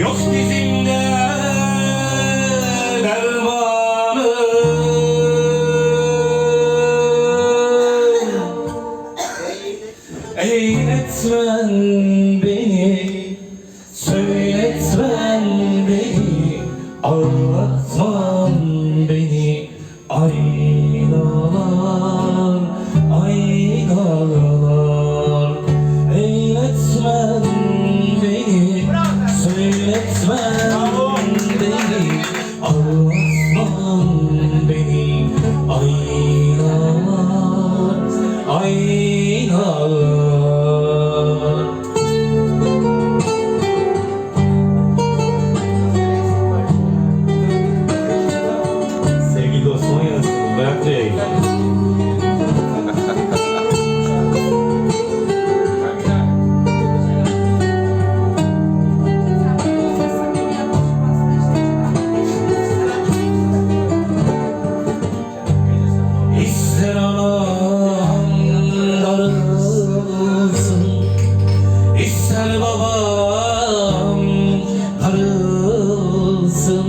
Yok dizimde dermanım beni Söyletmen beni. Ağlatman Oh, İster babam darılsın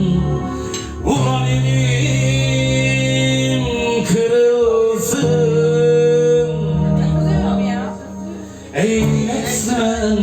Ulan elim kırılsın Eğletmen